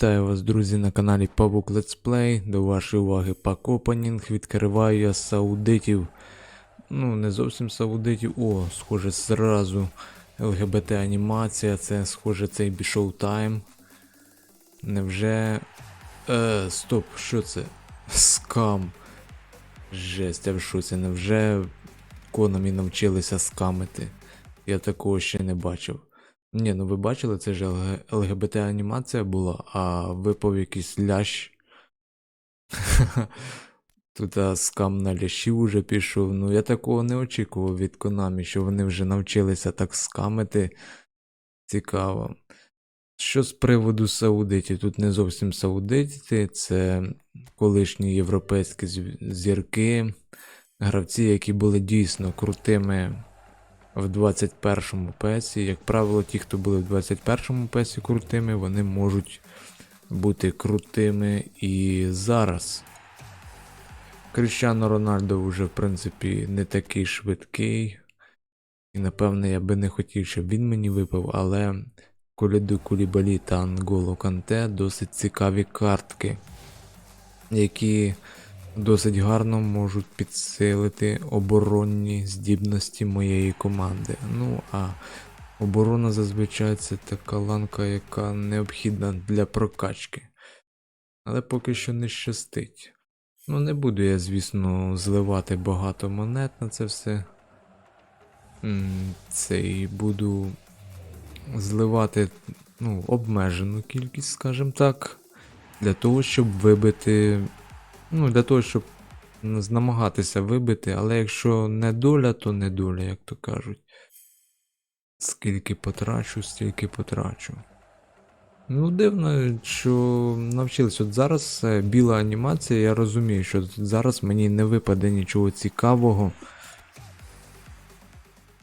Вітаю вас, друзі, на каналі Павук Play. До вашої уваги пак опенінг. Відкриваю я саудитів. Ну, не зовсім саудитів. О, схоже, зразу ЛГБТ анімація. Це схоже цей Showtime. Невже. Е, стоп, що це? Скам. Жесть, я в шоці. Невже Конамі навчилися скамити? Я такого ще не бачив. Ні, ну ви бачили, це ж ЛГБТ анімація була, а випав якийсь лящ. Тут скам на лящів уже пішов. Ну я такого не очікував від Konami, що вони вже навчилися так скамити. Цікаво. Що з приводу саудитів? Тут не зовсім саудити, це колишні європейські зірки, гравці, які були дійсно крутими в 21-му песі. Як правило, ті, хто були в 21-му песі крутими, вони можуть бути крутими і зараз. Кріщано Рональдо вже, в принципі, не такий швидкий. І напевне я би не хотів, щоб він мені випав, але Коліду Кулібалі та Анголо Канте досить цікаві картки, які досить гарно можуть підсилити оборонні здібності моєї команди. Ну а оборона зазвичай це така ланка, яка необхідна для прокачки. Але поки що не щастить. Ну, не буду я, звісно, зливати багато монет на це все. Це і буду зливати ну, обмежену кількість, скажімо так, для того, щоб вибити Ну, для того, щоб намагатися вибити, але якщо не доля, то не доля, як то кажуть. Скільки потрачу, стільки потрачу. Ну, дивно, що навчились. От зараз е, біла анімація, я розумію, що зараз мені не випаде нічого цікавого.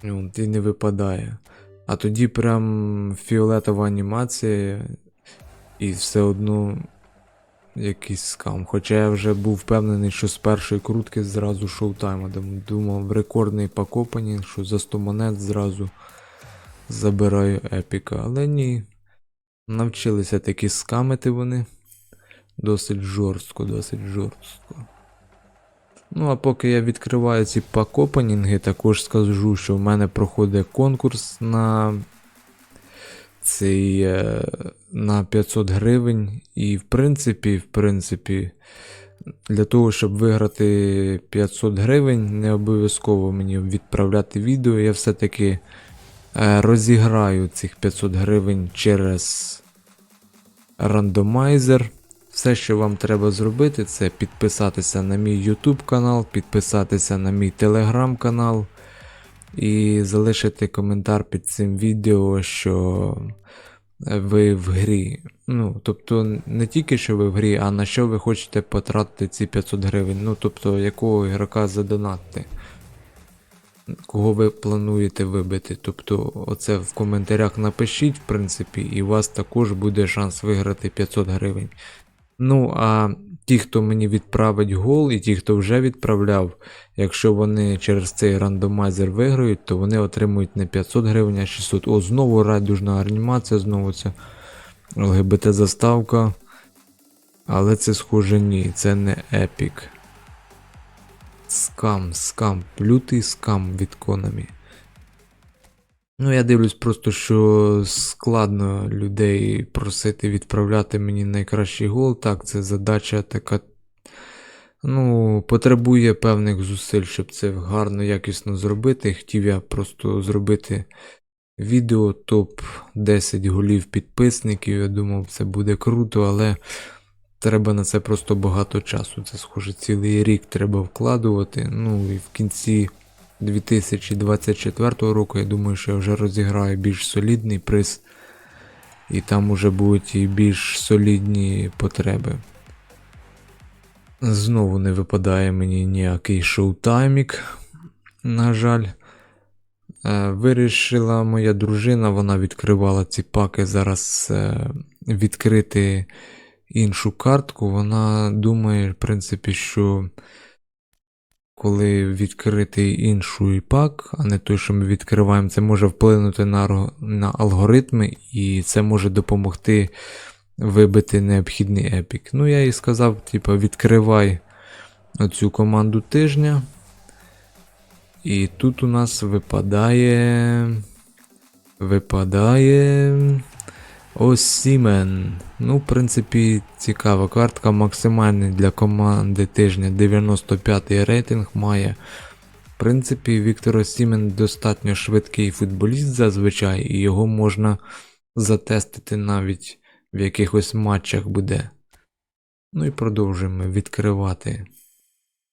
От, і не випадає. А тоді прям фіолетова анімація, і все одно якийсь скам. Хоча я вже був впевнений, що з першої крутки зразу шоутайма. Дум- Думав, рекордний пакопані, що за 100 монет зразу забираю епіка. Але ні. Навчилися такі скамити вони. Досить жорстко, досить жорстко. Ну, а поки я відкриваю ці пакопанінги, також скажу, що в мене проходить конкурс на цей е, на 500 гривень. І в принципі, в принципі, для того, щоб виграти 500 гривень, не обов'язково мені відправляти відео. Я все-таки е, розіграю цих 500 гривень через рандомайзер. Все, що вам треба зробити, це підписатися на мій YouTube канал, підписатися на мій Telegram канал і залишити коментар під цим відео, що ви в грі. Ну, тобто, не тільки що ви в грі, а на що ви хочете потратити ці 500 гривень. Ну, тобто, якого ігрока задонатити. Кого ви плануєте вибити. Тобто, оце в коментарях напишіть, в принципі, і у вас також буде шанс виграти 500 гривень. Ну, а ті, хто мені відправить гол, і ті, хто вже відправляв, якщо вони через цей рандомайзер виграють, то вони отримують не 500 гривень, а 600. О, знову райдужна анімація, знову це ЛГБТ заставка. Але це схоже ні, це не епік. Скам, скам, лютий скам від Konami. Ну, я дивлюсь просто, що складно людей просити відправляти мені найкращий гол. Так, це задача така. Ну, потребує певних зусиль, щоб це гарно, якісно зробити. Хотів я просто зробити відео топ-10 голів підписників. Я думав, це буде круто, але треба на це просто багато часу. Це схоже цілий рік треба вкладувати. Ну і в кінці 2024 року я думаю, що я вже розіграю більш солідний приз. І там уже будуть і більш солідні потреби. Знову не випадає мені ніякий шоутаймік, на жаль. Е, Вирішила моя дружина, вона відкривала ці паки зараз е, відкрити іншу картку. Вона думає, в принципі, що коли відкрити інший пак, а не той, що ми відкриваємо, це може вплинути на, на алгоритми, і це може допомогти вибити необхідний епік. Ну, я їй сказав, типу, відкривай оцю команду тижня. І тут у нас випадає. Випадає. Ось Сімен. Ну, в принципі, цікава картка. Максимальний для команди тижня 95 й рейтинг має. В принципі, Віктор Сімен достатньо швидкий футболіст зазвичай, і його можна затестити навіть в якихось матчах буде. Ну і продовжуємо відкривати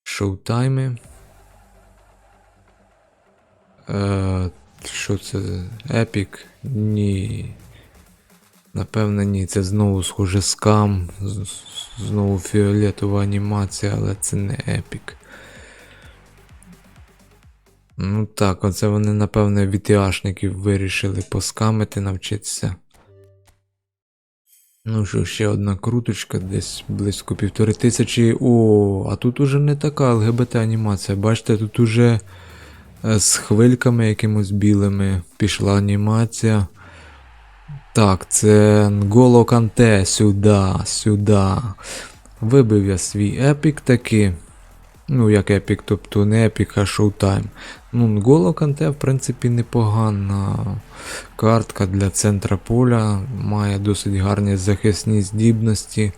шоутайми. Е, що це? Епік? Ні. Напевно, ні. Це знову схоже скам. Знову фіолетова анімація, але це не епік. Ну так, оце вони, напевно, від ІАшників вирішили поскамити, навчитися. Ну що, ще одна круточка, десь близько півтори тисячі. О, а тут уже не така ЛГБТ анімація. Бачите, тут уже е, з хвильками якимось білими пішла анімація. Так, це Нголо Канте сюди, сюди. Вибив я свій епік таки. Ну, як епік, тобто не епік, а шоутайм. Ну, Нголо Канте, в принципі, непогана картка для центра поля. Має досить гарні захисні здібності.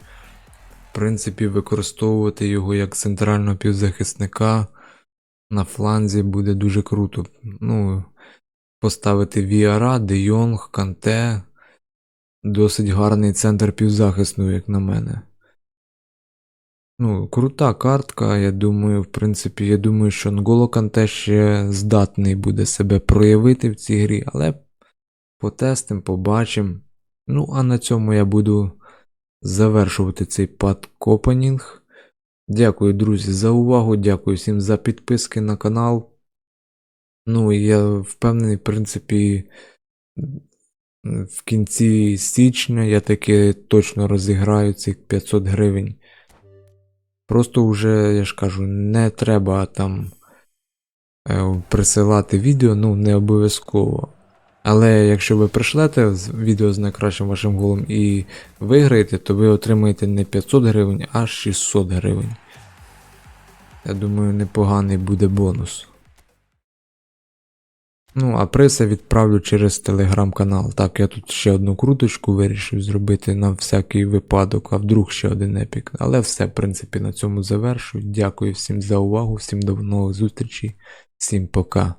В принципі, використовувати його як центрального півзахисника на фланзі буде дуже круто. Ну, поставити Віара, Де Йонг, Канте. Досить гарний центр півзахисну, як на мене. Ну, крута картка, я думаю, в принципі, я думаю, що Нголо Канте ще здатний буде себе проявити в цій грі, але потестим, побачимо. Ну, а на цьому я буду завершувати цей подкопанінг. Дякую, друзі, за увагу, дякую всім за підписки на канал. Ну, я впевнений, в принципі, в кінці січня я таки точно розіграю цих 500 гривень. Просто вже, я ж кажу, не треба там е, присилати відео, ну не обов'язково. Але якщо ви пришлете відео з найкращим вашим голом і виграєте, то ви отримаєте не 500 гривень, а 600 гривень. Я думаю, непоганий буде бонус. Ну, а преса відправлю через телеграм-канал. Так, я тут ще одну круточку вирішив зробити на всякий випадок, а вдруг ще один епік. Але все, в принципі, на цьому завершую. Дякую всім за увагу, всім до нових зустрічей, всім пока.